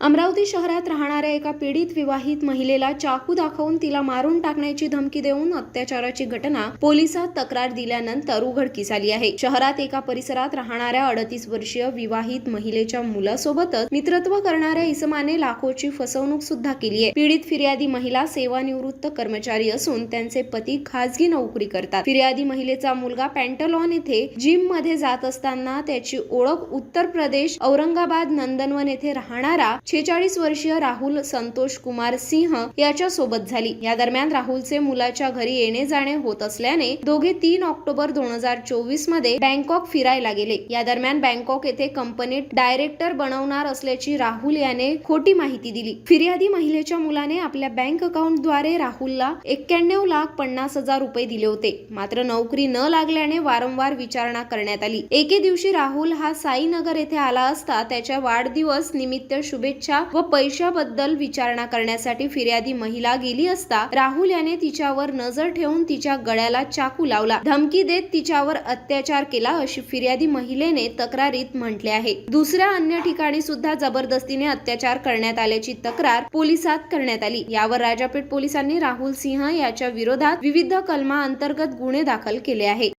अमरावती शहरात राहणाऱ्या एका पीडित विवाहित महिलेला चाकू दाखवून तिला मारून टाकण्याची धमकी देऊन अत्याचाराची घटना पोलिसात तक्रार दिल्यानंतर उघडकीस आली आहे. शहरात एका परिसरात राहणाऱ्या अडतीस वर्षीय विवाहित महिलेच्या मुलासोबतच मित्रत्व करणाऱ्या इसमाने लाखोची फसवणूक सुद्धा केली आहे. पीडित फिर्यादी महिला सेवानिवृत्त कर्मचारी असून त्यांचे पती खासगी नोकरी करतात. फिर्यादी महिलेचा मुलगा पॅन्टलॉन येथे जिममध्ये जात असताना त्याची ओळख उत्तर प्रदेश औरंगाबाद नंदनवन येथे राहणारा छेचाळीस वर्षीय राहुल संतोष कुमार सिंह याच्या सोबत झाली. या दरम्यान राहुलचे मुलाच्या घरी येणे जाणे होत असल्याने दोघे तीन ऑक्टोबर दोन हजार चोवीसमध्ये बँकॉक फिरायला गेले. या दरम्यान बँकॉक येथे कंपनीत डायरेक्टर बनवणार असल्याची राहुल याने खोटी माहिती दिली. फिर्यादी महिलेच्या मुलाने आपल्या बँक अकाउंटद्वारे राहुलला एक्क्याण्णव लाख पन्नास हजार रुपये दिले होते. मात्र नोकरी न लागल्याने वारंवार विचारणा करण्यात आली. एके दिवशी राहुल हा साईनगर येथे आला असता त्याच्या वाढदिवस निमित्त शुभेच्छा व पैशाबद्दल विचारणा करण्यासाठी फिर्यादी महिला गेली असता राहुल याने तिच्यावर नजर ठेवून तिच्या गळ्याला चाकू लावला. धमकी देत तिच्यावर अत्याचार केला अशी फिर्यादी महिलेने तक्रारीत म्हटले आहे. दुसऱ्या अन्य ठिकाणी सुद्धा जबरदस्तीने अत्याचार करण्यात आल्याची तक्रार पोलिसात करण्यात आली. यावर राजापेठ पोलिसांनी राहुल सिंह याच्या विरोधात विविध कलमा अंतर्गत गुन्हे दाखल केले आहे